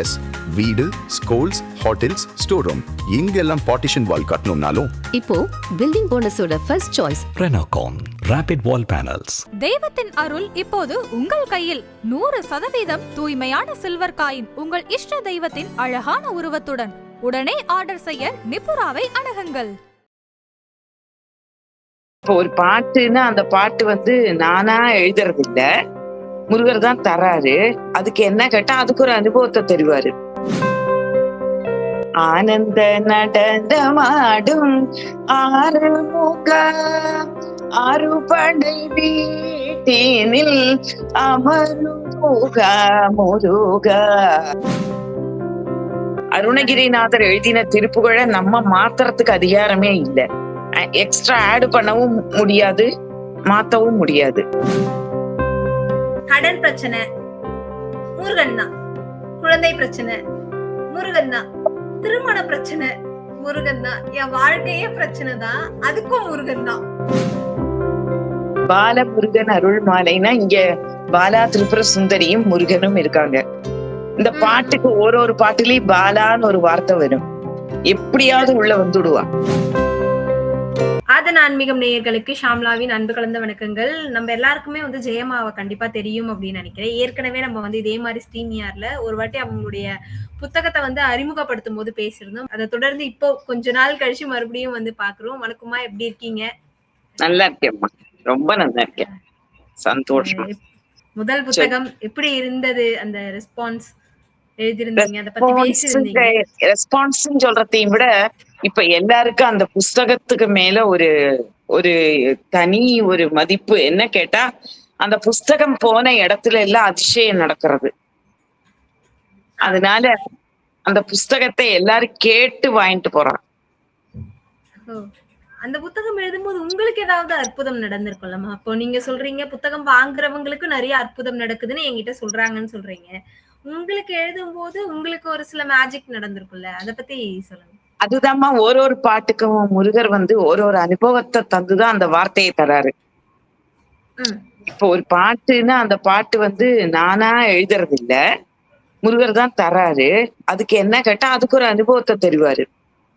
S வீடு schools hotels store room இங்கெல்லாம் partition wall கட்டணும்னாலும். இப்போ building போனஸோட first choice Renocon Rapid Wall Panels. தெய்வத்தின் அருள் இப்போது உங்கள் கையில். நூறு சதவீதம் தூய்மையான சில்வர் காயின் உங்கள் இஷ்ட தெய்வத்தின் அழகான உருவத்துடன். உடனே ஆர்டர் செய்ய நிபுராவை அணுகுங்கள். இப்போ ஒரு பாட்டுன்னா அந்த பாட்டு வந்து நானா எழுதுறது இல்ல முருகர் தான் தராரு. அதுக்கு என்ன கேட்டா அதுக்கு ஒரு அனுபவத்தை தருவாரு. ஆனந்த நடனமாடும் ஆறுமுக அறுபடை வீட்டினில் அமருக முருக. அருணகிரிநாதர் எழுதின திருப்புகழை நம்ம மாத்துறதுக்கு அதிகாரமே இல்லை. எக்ஸ்ட்ரா ஆடு பண்ணவும் முடியாது மாத்தவும் முடியாது. கடன் பிரச்சனை முருகன் தான் குழந்தை பிரச்சனை முருகன் தான் திருமண பிரச்சனை முருகன் தான் என் வாழ்க்கையே பிரச்சனை தான். அதுக்கும் முருகன் தான் பாலமுருகன் அருள் மாலைனா இங்க பாலா திரிபுர சுந்தரியும் முருகனும் இருக்காங்க. இந்த பாட்டுக்கு ஒரு ஒரு பாட்டுலயும் பாலான்னு ஒரு வார்த்தை வரும். எப்படியாவது உள்ள வந்துடுவா ஆதன் ஆன்மீகம் நேயர்களுக்கு ஷாம்லாவின் அன்பு கலந்த வணக்கங்கள். நம்ம எல்லாருக்குமே வந்து ஜெயமாவை கண்டிப்பா தெரியும் அப்படின்னு நினைக்கிறேன். ஏற்கனவே நம்ம வந்து இதே மாதிரி ஸ்டீமியார்ல ஒரு வாட்டி அவங்களுடைய புத்தகத்தை வந்து அறிமுகப்படுத்தும் போது பேசியிருந்தோம். அதை தொடர்ந்து இப்போ கொஞ்ச நாள் கழிச்சு மறுபடியும் வந்து பாக்குறோம் வணக்கமா எப்படி இருக்கீங்க? நல்லா இருக்கேம்மா. ரொம்ப நல்லா இருக்கேன். சந்தோஷம். முதல் புத்தகம் எப்படி இருந்தது? அந்த ரெஸ்பான்ஸ் எழுதியிருந்தீங்க. அதை பத்தி பேசியிருந்தீங்க. ரெஸ்பான்ஸ் சொல்றதையும் விட இப்ப எல்லாருக்கும் அந்த புஸ்தகத்துக்கு மேல ஒரு ஒரு தனி ஒரு மதிப்பு. என்ன கேட்டா அந்த புஸ்தகம் போன இடத்துல எல்லாம் அதிசயம் நடக்கிறது. அதனால அந்த புஸ்தகத்தை எல்லாரும் கேட்டு வாங்கிட்டு போறாங்க. அந்த புத்தகம் எழுதும்போது உங்களுக்கு ஏதாவது அற்புதம் நடந்திருக்கும்லமா அப்போ நீங்க சொல்றீங்க புத்தகம் வாங்குறவங்களுக்கு நிறைய அற்புதம் நடக்குதுன்னு என்கிட்ட சொல்றாங்கன்னு சொல்றீங்க. உங்களுக்கு எழுதும்போது உங்களுக்கு ஒரு சில மேஜிக் நடந்திருக்கும்ல? அத பத்தி சொல்லுங்க. அதுதாம்மா ஒரு ஒரு பாட்டுக்கும் முருகர் வந்து ஒரு ஒரு அனுபவத்தை தந்துதான் அந்த வார்த்தையை தராரு. இப்போ ஒரு பாட்டுன்னா அந்த பாட்டு வந்து நானா எழுதுறது இல்ல முருகர் தான் தராரு. அதுக்கு என்ன கேட்டா அதுக்கு ஒரு அனுபவத்தை தருவாரு.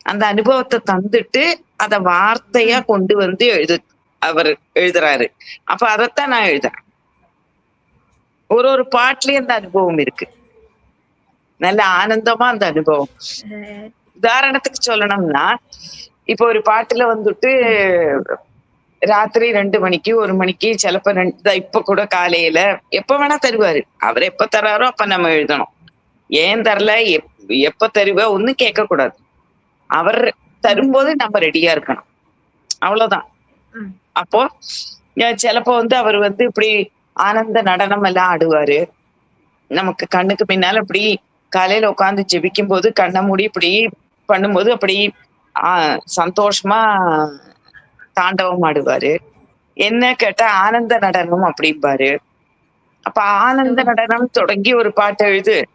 அந்த அனுபவத்தை தந்துட்டு அத வார்த்தையா கொண்டு வந்து எழுது அவர் எழுதுறாரு. அப்ப அதைத்தான் நான் எழுதுறேன். ஒரு ஒரு பாட்டுலயும் அந்த அனுபவம் இருக்கு. நல்ல ஆனந்தமா அந்த அனுபவம். உதாரணத்துக்கு சொல்லணும்னா இப்போ ஒரு பாட்டுல வந்துட்டு ராத்திரி ரெண்டு மணிக்கு ஒரு மணிக்கு சிலப்ப ரெண்டு இப்ப கூட காலையில எப்ப வேணா தருவாரு. அவர் எப்ப தராரோ அப்ப நம்ம எழுதணும். ஏன் தரல? எப்- எப்ப தருவ? ஒன்னும் கேட்க கூடாது அவர் தரும்போது நம்ம ரெடியா இருக்கணும். அவ்வளவுதான். அப்போ சிலப்போ வந்து அவர் வந்து இப்படி ஆனந்த நடனம் எல்லாம் ஆடுவாரு. நமக்கு கண்ணுக்கு பின்னால இப்படி காலையில உட்காந்து ஜெபிக்கும் போது கண்ணை மூடி இப்படி பண்ணும்போது அப்படி ஆஹ் சந்தோஷமா தாண்டவம் ஆடுவாரு. என்ன கேட்டா ஆனந்த நடனம் அப்படிம்பாரு. அப்ப ஆனந்த நடனம் தொடங்கி ஒரு பாட்டு எழுது.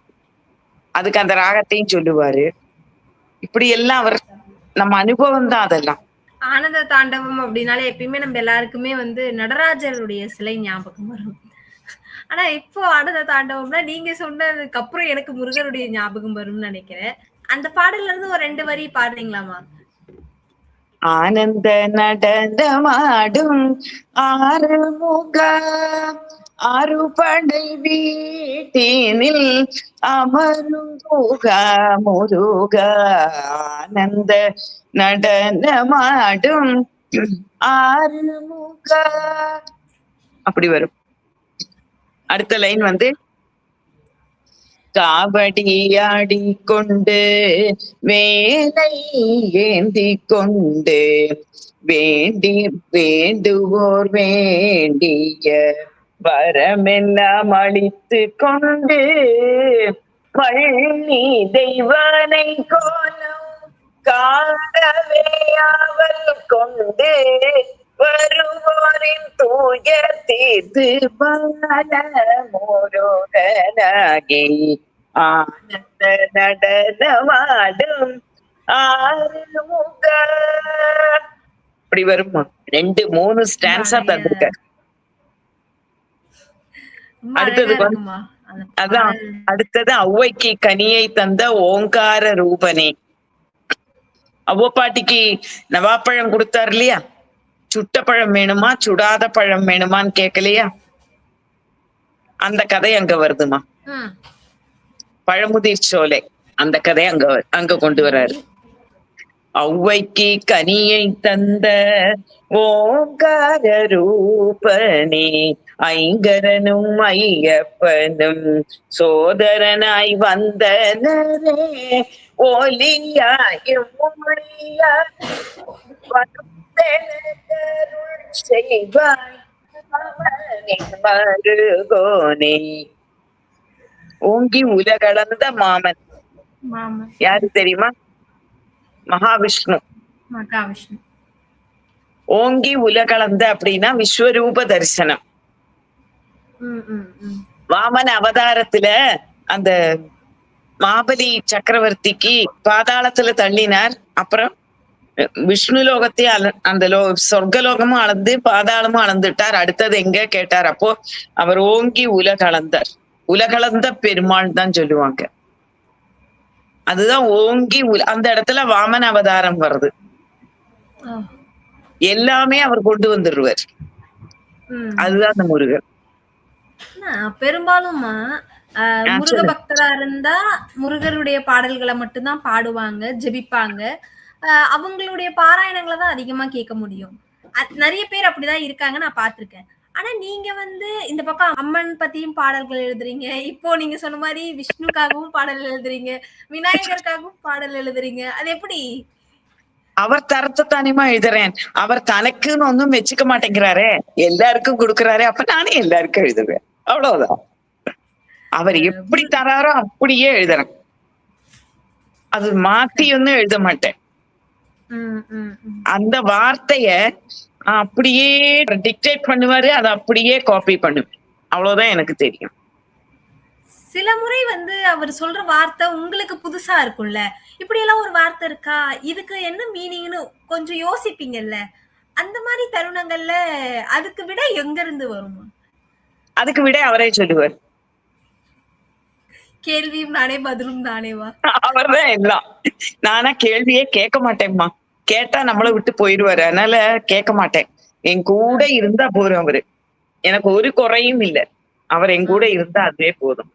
அதுக்கு அந்த ராகத்தையும் சொல்லுவாரு. இப்படி எல்லாம் அவர் நம்ம அனுபவம் தான் அதெல்லாம். ஆனந்த தாண்டவம் அப்படின்னாலே எப்பயுமே நம்ம எல்லாருக்குமே வந்து நடராஜருடைய சிலை ஞாபகம் வரும். ஆனா இப்போ ஆனந்த தாண்டவம்னா நீங்க சொன்னதுக்கு அப்புறம் எனக்கு முருகருடைய ஞாபகம் வரும்னு நினைக்கிறேன். அந்த பாடல்ல இருந்து ஒரு ரெண்டு வரி பாடுறீங்களாமா ஆனந்த நடனமாடும் ஆறுமுக அறுபடை வீட்டினில் அமரும் முக முருக. ஆனந்த நடனமாடும் ஆறுமுக. அப்படி வரும். அடுத்த லைன் வந்து காவடி கொண்டு வேலை ஏந்தி கொண்டு வேண்டி வேண்டுவோர் வேண்டிய வரமெல்லாம் அழித்து கொண்டு பள்ளி தெய்வனை கோலம் காணவே அவள் கொண்டு வரும் தீர்த்து பாலமோரோகனாகி ஆனந்த நடனமாடும் ஆறுமுக இப்படி வருமா. ரெண்டு மூணு ஸ்டான்ஸா தந்திருக்க. அடுத்தது அதான். அடுத்தது ஔவைக்கு கனியை தந்த ஓங்கார ரூபனே. அவ்வ பாட்டிக்கு நவாப்பழம் கொடுத்தார் இல்லையா? சுட்ட பழம் வேணுமா? சுடாத பழம் வேணுமான்னு கேட்கலையா அந்த கதை அங்க வருதுமா. பழமுதிர் சோலை. அந்த கதை அங்க அங்க கொண்டு வர்றாரு ஔவைக்கு கனியை தந்த ஓங்கார ரூபனே ஐங்கரனும் ஐயப்பனும் சோதரனாய் வந்தனரே ஒலியாயும் மொழியாய் செய்வாய். அவனின் மருகோனே. ஓங்கி உலகளந்த மாமன். மாமா யாரு தெரியுமா? மகாவிஷ்ணு. மகாவிஷ்ணு. ஓங்கி உலகளந்த அப்படின்னா விஸ்வரூப தரிசனம். வாமன அவதாரத்துல அந்த மாபலி சக்கரவர்த்திக்கு பாதாளத்துல தள்ளினார். அப்புறம் விஷ்ணு லோகத்தையும் அள அந்த லோ சொர்க்கலோகமும் அளந்து பாதாளமும் அளந்துட்டார் அடுத்தது எங்க கேட்டார் அப்போ அவர் ஓங்கி உலகளந்தார் உலகளந்த பெருமாள் தான் சொல்லுவாங்க அதுதான் ஓங்கி அந்த இடத்துல வாமன அவதாரம் வருது. எல்லாமே அவர் கொண்டு வந்துருவார் ம். அதுதான் அந்த முருகன் ஆ, முருக. பக்தரா இருந்தா முருகருடைய பாடல்களை மட்டும்தான் பாடுவாங்க ஜெபிப்பாங்க அவங்களுடைய பாராயணங்களை தான் அதிகமா கேட்க முடியும். நிறைய பேர் அப்படிதான் இருக்காங்க நான் பார்த்திருக்கேன். ஆனா நீங்க வந்து இந்த பக்கம் அம்மன் பத்தியும் பாடல்கள் எழுதுறீங்க. இப்போ நீங்க சொன்ன மாதிரி விஷ்ணுக்காகவும் பாடல் எழுதுறீங்க. விநாயகருக்காகவும் பாடல் எழுதுறீங்க. அது எப்படி? அவர் தரத்தை தானேமா எழுதுறேன். அவர் தனக்குன்னு ஒண்ணும் வச்சுக்க மாட்டேங்கிறாரே. எல்லாருக்கும் கொடுக்கறாரே. அப்ப நானே எல்லாருக்கும் எழுதுவேன். அவ்வளவுதான். அவர் எப்படி தராரோ அப்படியே எழுதுறேன். அது மாத்தி ஒன்னும் எழுத மாட்டேன். அந்த வார்த்தைய அப்படியே டிக்டேட் பண்ணுவாரு அதை அப்படியே காப்பி பண்ணுவேன் அவ்வளவுதான் எனக்கு தெரியும். சில முறை வந்து அவர் சொல்ற வார்த்தை உங்களுக்கு புதுசா இருக்கும்ல? இப்படி எல்லாம் ஒரு வார்த்தை இருக்கா? இதுக்கு என்ன மீனிங்னு கொஞ்சம் யோசிப்பீங்கல்ல? அந்த மாதிரி தருணங்கள்ல அதுக்கு விட எங்க இருந்து வருமா அதுக்கு விட அவரே சொல்லுவார். கேள்வியும் நானே பதிலும் தானேவா அவர்தான் எல்லாம். நானா கேள்வியே கேட்க மாட்டேன்மா கேட்டா நம்மளை விட்டு போயிடுவாரு. அதனால கேட்க மாட்டேன். என் கூட இருந்தா போதும் அவரு. எனக்கு ஒரு குறையும் இல்ல. அவர் என் கூட இருந்தா அதுவே போதும்.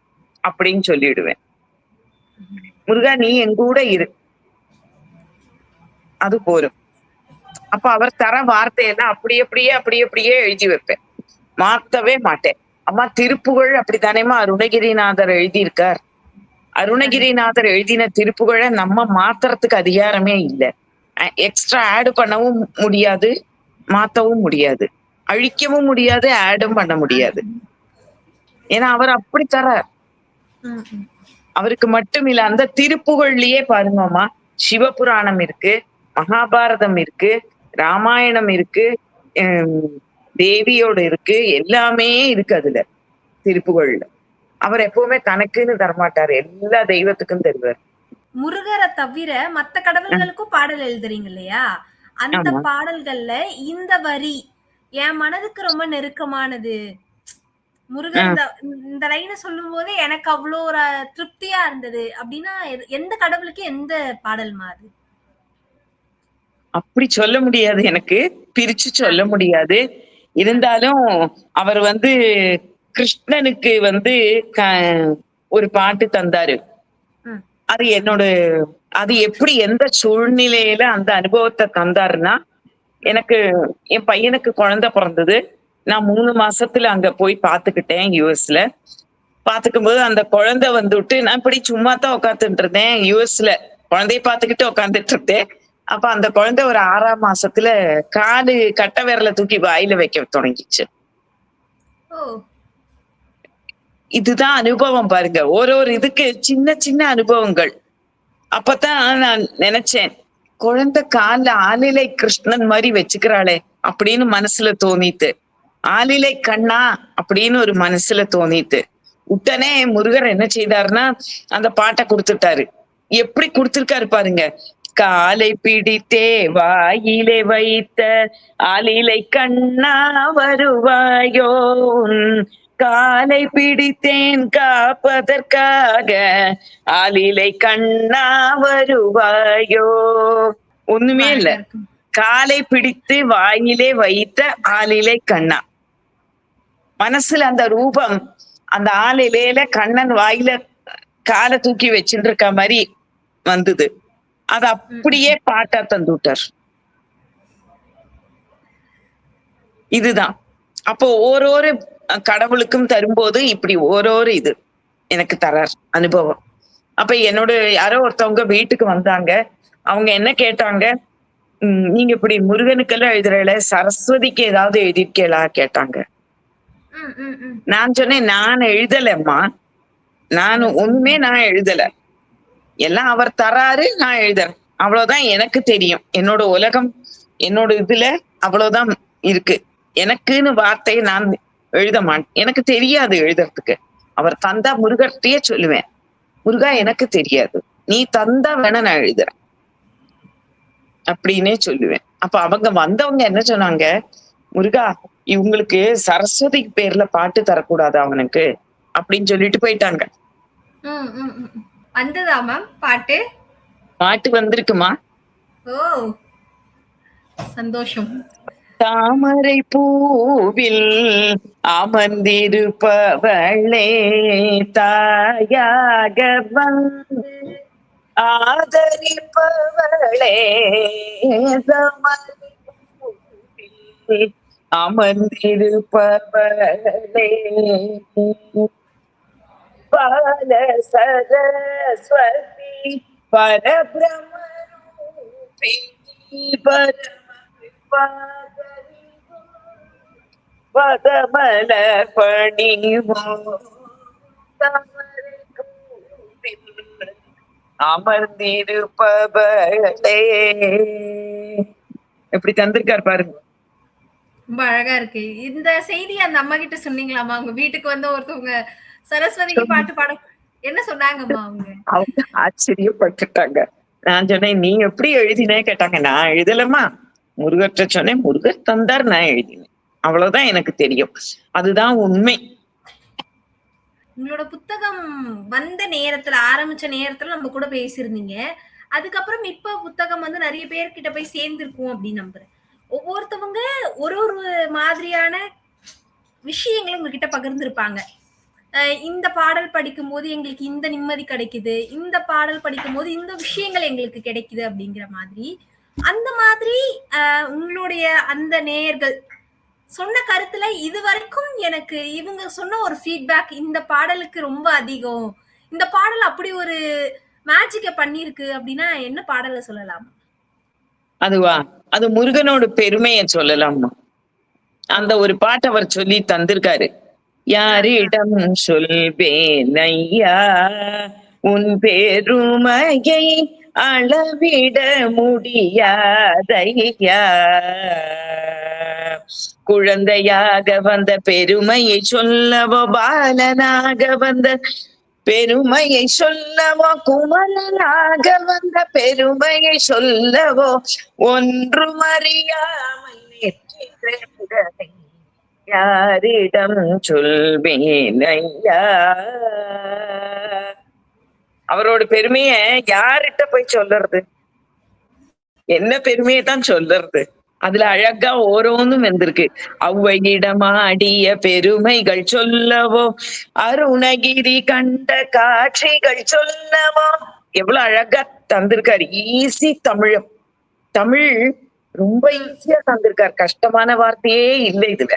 அப்படின்னு சொல்லிடுவேன். முருகா நீ என் கூட இரு. அது போரும் அப்ப அவர் தர வார்த்தையெல்லாம் அப்படி அப்படியே அப்படி அப்படியே எழுதி வைப்பேன். மாத்தவே மாட்டேன். அம்மா திருப்புகழ் அப்படித்தானேமா அருணகிரிநாதர் எழுதியிருக்கார்? அருணகிரிநாதர் எழுதின திருப்புகழை நம்ம மாத்துறதுக்கு அதிகாரமே இல்லை. எக்ஸ்ட்ரா ஆடு பண்ணவும் முடியாது மாத்தவும் முடியாது. அழிக்கவும் முடியாது ஆடும் பண்ண முடியாது. ஏன்னா அவர் அப்படி தரார். அவருக்கு மட்டும் இல்ல அந்த திருப்புகழ்லயே பாருங்கம்மா. சிவபுராணம் இருக்கு மகாபாரதம் இருக்கு ராமாயணம் இருக்கு ஹம், தேவியோட இருக்கு எல்லாமே இருக்கு அதுல திருப்புகழ்ல. அவர் எப்பவுமே தனக்குன்னு தரமாட்டாரு. எல்லா தெய்வத்துக்கும் தருவார். முருகரை தவிர மத்த கடவுள்களுக்கும் பாடல் எழுதுறீங்க இல்லையா அந்த. பாடல்கள்ல இந்த வரி என் மனதுக்கு ரொம்ப நெருக்கமானது. முருகர் இந்த லைனை சொல்லும் போதே எனக்கு அவ்வளோ ஒரு திருப்தியா இருந்தது. அப்படின்னா எந்த கடவுளுக்கு எந்த பாடல் மாதிரி அப்படி சொல்ல முடியாது எனக்கு. பிரிச்சு சொல்ல முடியாது. இருந்தாலும் அவர் வந்து கிருஷ்ணனுக்கு வந்து ஒரு பாட்டு தந்தாரு. அது என்னோட அது எப்படி எந்த சூழ்நிலையில அந்த அனுபவத்தை தந்தாருன்னா எனக்கு என் பையனுக்கு குழந்தை பிறந்தது. நான் மூணு மாசத்துல அங்க போய் பாத்துக்கிட்டேன் யூஎஸ்ல பாத்துக்கும் போது அந்த குழந்தை வந்துட்டு நான் இப்படி சும்மா தான் உட்காந்துட்டு இருந்தேன் யூஎஸ்ல குழந்தைய பாத்துக்கிட்டு உட்காந்துட்டு இருந்தேன் அப்ப அந்த குழந்தை ஒரு ஆறாம் மாசத்துல காலு கட்ட விரல தூக்கி வாயில வைக்க தொடங்கிச்சு. ஓ. இதுதான் அனுபவம் பாருங்க. ஒரு ஒரு இதுக்கு சின்ன சின்ன அனுபவங்கள். அப்பதான் நான் நினைச்சேன் குழந்தை கால ஆலிலை கிருஷ்ணன் மாதிரி வச்சுக்கிறாளே அப்படின்னு மனசுல தோணித்து ஆலிலை கண்ணா அப்படின்னு ஒரு மனசுல தோணிட்டு உடனே முருகர் என்ன செய்தாருன்னா அந்த பாட்டை கொடுத்துட்டாரு. எப்படி கொடுத்திருக்காரு பாருங்க. காலை பிடித்தே வாயிலே வைத்த ஆலிலை கண்ணா வருவாயோ காலை பிடித்தேன் காப்பதற்காக ஆளிலை கண்ணா வருவாயோ? ஒண்ணுமே இல்ல. காலை பிடித்து வாயிலே வைத்த ஆளிலை கண்ணா. மனசுல அந்த ரூபம் அந்த ஆளிலேல கண்ணன் வாயில காலை தூக்கி வச்சுட்டு இருக்க மாதிரி வந்தது. அது அப்படியே பாட்டா தந்து விட்டார் இதுதான். அப்போ ஓரோரு கடவுளுக்கும் தரும்போது இப்படி ஓரோரு இது எனக்கு தரார் அனுபவம். அப்ப என்னோட யாரோ ஒருத்தவங்க வீட்டுக்கு வந்தாங்க. அவங்க என்ன கேட்டாங்க? "ம், நீங்க இப்படி முருகனுக்கெல்லாம் எழுதுறல சரஸ்வதிக்கு ஏதாவது எழுதிருக்கேளா கேட்டாங்க. நான் சொன்னேன் நான் எழுதலம்மா. நான் ஒண்ணுமே நான் எழுதல. எல்லாம் அவர் தராரு நான் எழுதுறேன். அவ்வளவுதான் எனக்கு தெரியும். என்னோட உலகம் என்னோட இதுல அவ்வளவுதான் இருக்கு. எனக்குன்னு வார்த்தையை நான் எழுத மாட்டேன் எனக்கு தெரியாது எழுதுறதுக்கு. அவர் தந்தா முருகர்கிட்டயே சொல்லுவேன். முருகா எனக்கு தெரியாது. நீ தந்தா வேணா நான் எழுதுறேன். அப்படின்னே சொல்லுவேன். அப்ப அவங்க வந்தவங்க என்ன சொன்னாங்க? முருகா இவங்களுக்கு சரஸ்வதி பேர்ல பாட்டு தரக்கூடாது அவனுக்கு அப்படின்னு சொல்லிட்டு போயிட்டாங்க. வந்ததா மேம் பாட்டு? பாட்டு வந்திருக்குமா? ஓ சந்தோஷம். தாமரை பூவில் அமர்ந்திருப்பவளே தாயாக வந்து ஆதரிப்பவளே தாமரை பூவில் அமர்ந்திருப்பவளே. பால சரஸ்வதி பரபிரமரூபி பரம பதமல அமர்ந்திருப்பவளே. எப்படி தந்திருக்காரு பாருங்க. ரொம்ப அழகா இருக்கு. இந்த செய்தி அந்த அம்மா கிட்ட சொன்னீங்களாமா உங்க வீட்டுக்கு வந்த ஒருத்தவங்க சரஸ்வதிக்கு பாட்டு பாட என்ன சொன்னாங்கம்மா அவங்க? அவங்க ஆச்சரியப்பட்டுட்டாங்க. நான் சொன்னேன் நீ எப்படி எழுதினே? கேட்டாங்க நான் எழுதலமா முருகற்ற சொன்னேன் முருகர் தந்தார் நான் எழுதினேன். அவ்வளவுதான் எனக்கு தெரியும். அதுதான் உண்மை. உங்களோட புத்தகம் வந்த நேரத்துல ஆரம்பிச்ச நேரத்துல நம்ம கூட பேசியிருந்தீங்க. அதுக்கப்புறம் இப்ப புத்தகம் வந்து நிறைய பேர்கிட்ட போய் சேர்ந்திருக்கும் அப்படின்னு நம்புறேன். ஒவ்வொருத்தவங்க ஒரு ஒரு மாதிரியான விஷயங்களை உங்ககிட்ட பகிர்ந்திருப்பாங்க. அஹ் இந்த பாடல் படிக்கும் போது எங்களுக்கு இந்த நிம்மதி கிடைக்குது. இந்த பாடல் படிக்கும் போது இந்த விஷயங்கள் எங்களுக்கு கிடைக்குது அப்படிங்கிற மாதிரி. அந்த மாதிரி உங்களுடைய அந்த நேயர்கள் சொன்ன கருத்துல இது வரைக்கும் எனக்கு இவங்க சொன்ன ஒரு ஃபீட்பேக் இந்த பாடலுக்கு ரொம்ப அதிகம். இந்த பாடல் அப்படி ஒரு மேஜிக்க பண்ணிருக்கு அப்படின்னா என்ன பாடலை சொல்லலாம்? அதுவா? அது முருகனோட பெருமையை சொல்லலாமா? அந்த ஒரு பாட்டு அவர் சொல்லி தந்திருக்காரு. யாரிடம் சொல்வேன் ஐயா உன் பெருமையை அளவிட முடியாதையா குழந்தையாக வந்த பெருமையை சொல்லவோ பாலனாக வந்த பெருமையை சொல்லவோ குமலனாக வந்த பெருமையை சொல்லவோ ஒன்றும் அறியாமல் யாரிடம் சொல்வேனையா அவரோட பெருமைய யார்கிட்ட போய் சொல்றது என்ன பெருமையை தான் சொல்லுறது? அதுல அழகா ஓரோന്നും வந்திருக்கு. ஔவையிடமாடிய பெருமைகள் சொல்லவோ அருணகிரி கண்ட காட்சிகள் சொல்லவோ. எவ்வளவு அழகா தந்திருக்காரு. ஈஸி தமிழ் தமிழ் ரொம்ப ஈஸியா தந்திருக்காரு. கஷ்டமான வார்த்தையே இல்லை இதுல.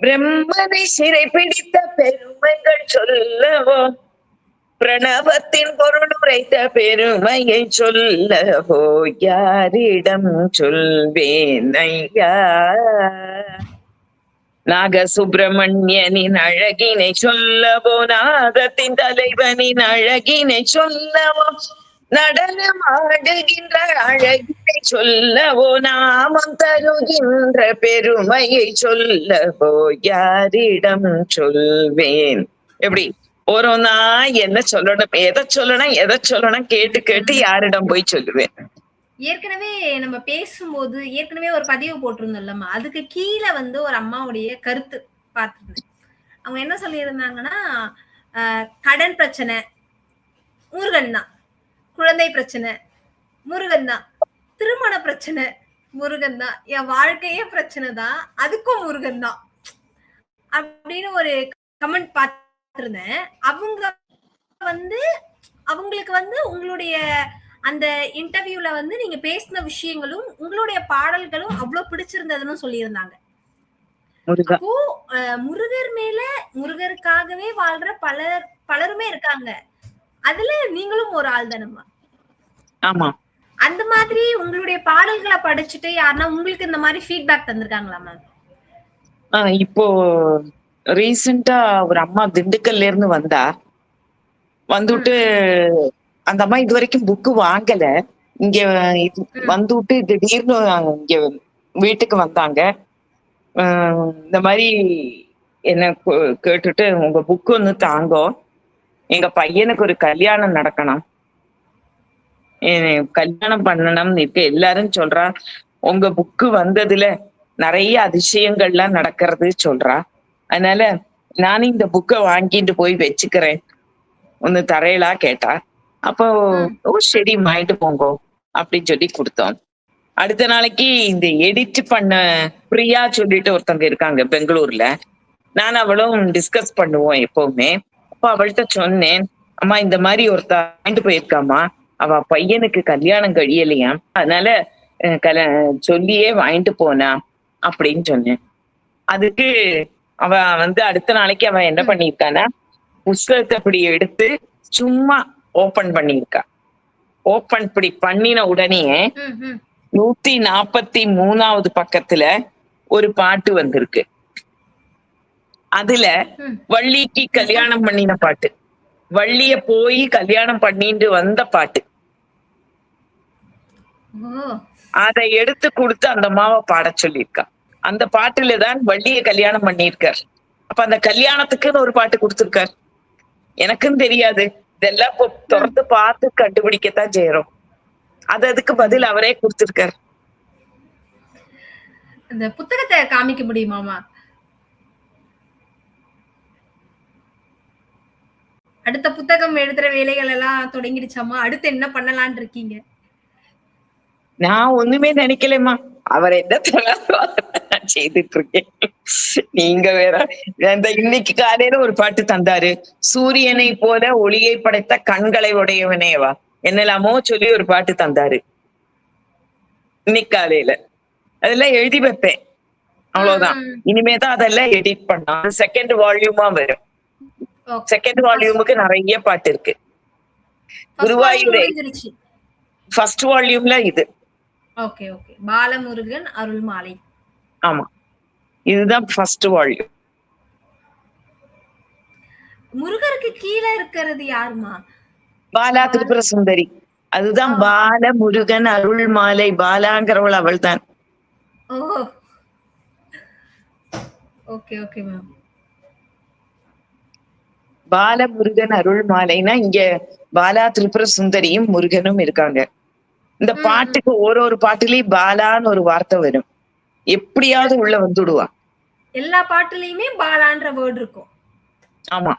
பிரம்மனை சிறை பிடித்த பெருமைகள் சொல்லவோ பிரணவத்தின் பொருள் உரைத்த பெருமையை சொல்ல ஹோ யாரிடம் சொல்வேன் ஐயா? நாக சுப்பிரமணியனின் அழகினை சொல்லவோ நாகத்தின் தலைவனின் அழகினை சொல்லவோ நடனம் ஆடுகின்ற அழகினை சொல்லவோ நாமம் தருகின்ற பெருமையை சொல்லவோ யாரிடம் சொல்வேன்? எப்படி? ஒருனா என்ன சொல்லணும் எதை சொல்லணும் எதை சொல்லணும் கேட்டு கேட்டு யாரிடம் போய் சொல்லுவேன். ஏற்கனவே நம்ம பேசும்போது ஏற்கனவே ஒரு பதிவு போட்டிருந்தோம்லம்மா. அதுக்கு கீழே வந்து ஒரு அம்மாவுடைய கருத்து பார்த்துருந்தேன். அவங்க என்ன சொல்லியிருந்தாங்கன்னா கடன் பிரச்சனை முருகன் தான். குழந்தை பிரச்சனை முருகன் தான். திருமண பிரச்சனை முருகன் தான். என் வாழ்க்கையே பிரச்சனை தான் அதுக்கும் முருகன் தான். அப்படின்னு ஒரு கமெண்ட் பார்த்திருந்தேன் அவங்க வந்து அவங்களுக்கு வந்து உங்களுடைய அந்த இன்டர்வியூல வந்து நீங்க பேசின விஷயங்களும் உங்களுடைய பாடல்களும் அவ்வளவு பிடிச்சிருந்ததுன்னு சொல்லியிருந்தாங்க. அப்போ முருகர் மேல முருகருக்காகவே வாழ்ற பலர் பலருமே இருக்காங்க. அதுல நீங்களும் ஒரு ஆள் தானம்மா? ஆமா. அந்த மாதிரி உங்களுடைய பாடல்களை படிச்சுட்டு யாருன்னா உங்களுக்கு இந்த மாதிரி ஃபீட்பேக் தந்திருக்காங்களா மேம் இப்போ ரீசெண்டா ஒரு அம்மா திண்டுக்கல்ல இருந்து வந்தா வந்துட்டு அந்த அம்மா இது வரைக்கும் புக்கு வாங்கல. இங்க வந்துட்டு திடீர்னு இங்க வீட்டுக்கு வந்தாங்க. இந்த மாதிரி என்ன கேட்டுட்டு உங்க புக்கு ஒண்ணு தாங்கோ. எங்க பையனுக்கு ஒரு கல்யாணம் நடக்கணும். கல்யாணம் பண்ணணும்னு இப்ப எல்லாரும் சொல்றா. உங்க புக்கு வந்ததுல நிறைய அதிசயங்கள்லாம் நடக்கிறது சொல்றா. அதனால நானும் இந்த புக்கை வாங்கிட்டு போய் வச்சுக்கிறேன். ஒன்னு தரையலா கேட்டா. அப்போ ஓ சரி வாங்கிட்டு போங்கோ அப்படின்னு சொல்லி கொடுத்தோம். அடுத்த நாளைக்கு இந்த எடிட் பண்ண பிரியா சொல்லிட்டு ஒருத்தவங்க இருக்காங்க பெங்களூர்ல. நான் அவளும் டிஸ்கஸ் பண்ணுவோம் எப்பவுமே. அப்ப அவள்கிட்ட சொன்னேன் அம்மா இந்த மாதிரி ஒருத்த வாங்கிட்டு போயிருக்காமா அவ பையனுக்கு கல்யாணம் கழியலையாம் அதனால கல சொல்லியே வாங்கிட்டு போனா அப்படின்னு சொன்னேன். அதுக்கு அவ வந்து அடுத்த நாளைக்கு அவ என்ன பண்ணியிருக்கானா புஸ்தகத்தை இப்படி எடுத்து சும்மா ஓபன் பண்ணியிருக்கா. ஓபன் இப்படி பண்ணின உடனே. நூத்தி நாப்பத்தி மூணாவது பக்கத்துல ஒரு பாட்டு வந்திருக்கு. அதுல. வள்ளிக்கு கல்யாணம் பண்ணின பாட்டு. வள்ளிய போய் கல்யாணம் பண்ணிட்டு வந்த பாட்டு. அதை எடுத்து கொடுத்து அந்த அம்மாவை பாடச் சொல்லியிருக்கா. அந்த பாட்டுல தான் வள்ளிய கல்யாணம் பண்ணியிருக்கார். அப்ப அந்த கல்யாணத்துக்குன்னு ஒரு பாட்டு கொடுத்திருக்கார். எனக்கும் தெரியாது. இதெல்லாம் திறந்து பார்த்து கண்டுபிடிக்கத்தான் செய்யறோம் அது அதுக்கு பதில் அவரே கொடுத்திருக்கார். அந்த புத்தகத்தை காமிக்க முடியுமாமா? அடுத்த புத்தகம் எழுதுற வேலைகள் எல்லாம் தொடங்கிடுச்சாமா? அடுத்து என்ன பண்ணலாம்னு இருக்கீங்க? நான் ஒண்ணுமே நினைக்கலம்மா. அவர் என்ன அதை நான் செய்துட்டு இருக்கேன் நீங்க வேற இந்த இன்னைக்கு காலையில ஒரு பாட்டு தந்தாரு. சூரியனை போல ஒளியை படைத்த கண்களை உடையவனேவா என்னெல்லாமோ சொல்லி ஒரு பாட்டு தந்தாரு. இன்னைக்கு காலையில. அதெல்லாம் எழுதி வைப்பேன். அவ்வளவுதான். இனிமேதான் அதெல்லாம் எடிட் பண்ணா செகண்ட் வால்யூமா வரும். செகண்ட் வால்யூமுக்கு நிறைய பாட்டு இருக்கு. குருவாயூரே. ஃபர்ஸ்ட் வால்யூம்ல இது. ஓகே ஓகே பாலமுருகன் அருள் மாலை ஆமா. இதுதான் ஃபர்ஸ்ட் வால்யூம் முருகருக்கு கீழே இருக்கிறது யாருமா? பாலா திரிபுர சுந்தரி அதுதான் பால முருகன் அருள் மாலை. பாலாங்கிறவள் அவள் தான் ஓகே ஓகே மேம். பால முருகன் அருள் மாலைனா இங்க பாலா திரிபுர சுந்தரியும் முருகனும் இருக்காங்க. இந்த பாட்டுக்கு ஒரு ஒரு பாட்டுலயும் பாலான்னு ஒரு வார்த்தை வரும். எப்படியாவது உள்ள வந்துடுவா. எல்லா பாட்டுலயுமே பாலான்ற வேர்ட் இருக்கும். ஆமா.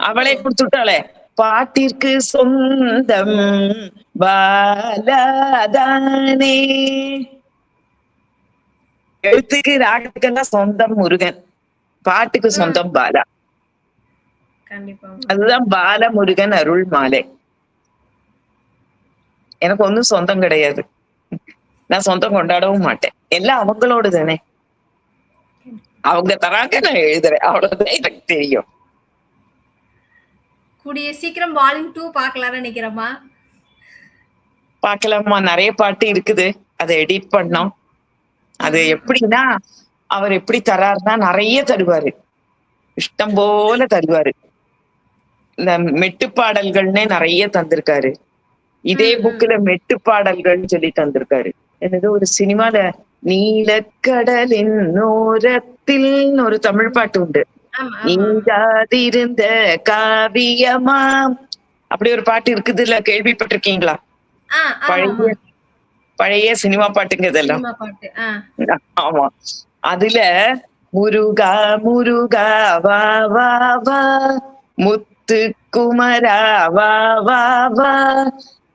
அவளே கொடுத்துட்டாளே. பாட்டிற்கு சொந்தம் பாலாதானே எழுத்துக்கு ராகத்துக்கெல்லாம் சொந்தம் முருகன். பாட்டுக்கு சொந்தம் பாலா. கண்டிப்பா. அதுதான் பால முருகன் அருள் மாலை எனக்கு ஒண்ணும் சொந்தம் கிடையாது. நான் சொந்தம் கொண்டாடவும் மாட்டேன். எல்லாம் அவங்களோட தானே. அவங்க தராங்க நான் எழுதுறேன். அவ்வளவுதான் எனக்கு தெரியும். கூடிய சீக்கிரம் வால்யூம் டூ பார்க்கலாம்னு நினைக்கிறேம்மா. பார்க்கலாமா நிறைய பாட்டு இருக்குது. அதை எடிட் பண்ணோம். அது எப்படின்னா அவர் எப்படி தராருன்னா நிறைய தருவாரு. இஷ்டம் போல தருவாரு. இந்த மெட்டு பாடல்கள்னே நிறைய தந்திருக்காரு. இதே. புக்ல மெட்டு பாடல்கள்னு சொல்லி தந்திருக்காரு. என்னது ஒரு சினிமால நீலக்கடலின் ஓரத்தில் ஒரு தமிழ் பாட்டு உண்டு. நீங்காதிருந்த காவியமாம். அப்படி ஒரு பாட்டு இருக்குது இல்ல கேள்விப்பட்டிருக்கீங்களா பழைய. பழைய சினிமா பாட்டுங்க இதெல்லாம். ஆமா. அதுல முருகா முருகா வா வா வா. முத்து குமரா வா வா வா.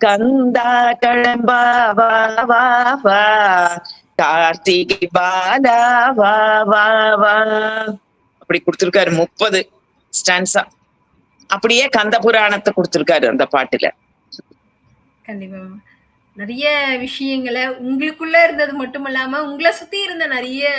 கந்தா கழம்பா வா வா வா. கார்த்திகை பாலா வா வா வா. அப்படி கொடுத்திருக்காரு முப்பது ஸ்டான்ஸா அப்படியே கந்த புராணத்தை கொடுத்திருக்காரு அந்த பாட்டுல. கண்டிப்பா நிறைய விஷயங்களை உங்களுக்குள்ள இருந்தது மட்டும் இல்லாம உங்களை சுத்தி இருந்த நிறைய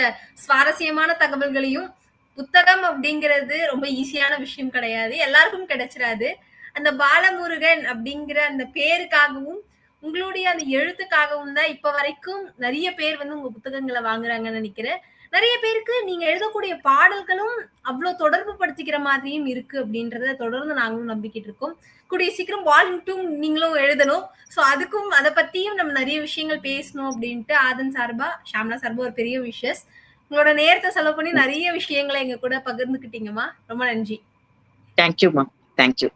சுவாரஸ்யமான தகவல்களையும் புத்தகம் அப்படிங்கிறது ரொம்ப ஈஸியான விஷயம் கிடையாது. எல்லாருக்கும் கிடைச்சிடாது. அந்த பாலமுருகன் அப்படிங்கிற அந்த பேருக்காகவும் உங்களுடைய அந்த எழுத்துக்காகவும் தான் இப்ப வரைக்கும் நிறைய பேர் வந்து உங்க புத்தகங்களை வாங்குறாங்கன்னு நினைக்கிறேன். நிறைய பேருக்கு நீங்க எழுதக்கூடிய பாடல்களும் அவ்வளவு தொடர்பு படுத்திக்கிற மாதிரியும் இருக்கு அப்படின்றத தொடர்ந்து நாங்களும் நம்பிக்கிட்டு இருக்கோம். கூடிய சீக்கிரம் வால்யூம் டூ நீங்களும் எழுதணும். சோ அதுக்கும் அதை பத்தியும் நம்ம நிறைய விஷயங்கள் பேசணும் அப்படின்ட்டு ஆதன் சார்பா ஷாம்னா சார்பா ஒரு பெரிய விஷஸ். உங்களோட நேரத்தை செலவு பண்ணி நிறைய விஷயங்களை எங்க கூட பகிர்ந்துக்கிட்டீங்கம்மா. ரொம்ப நன்றி. தேங்க்யூமா தேங்க்யூ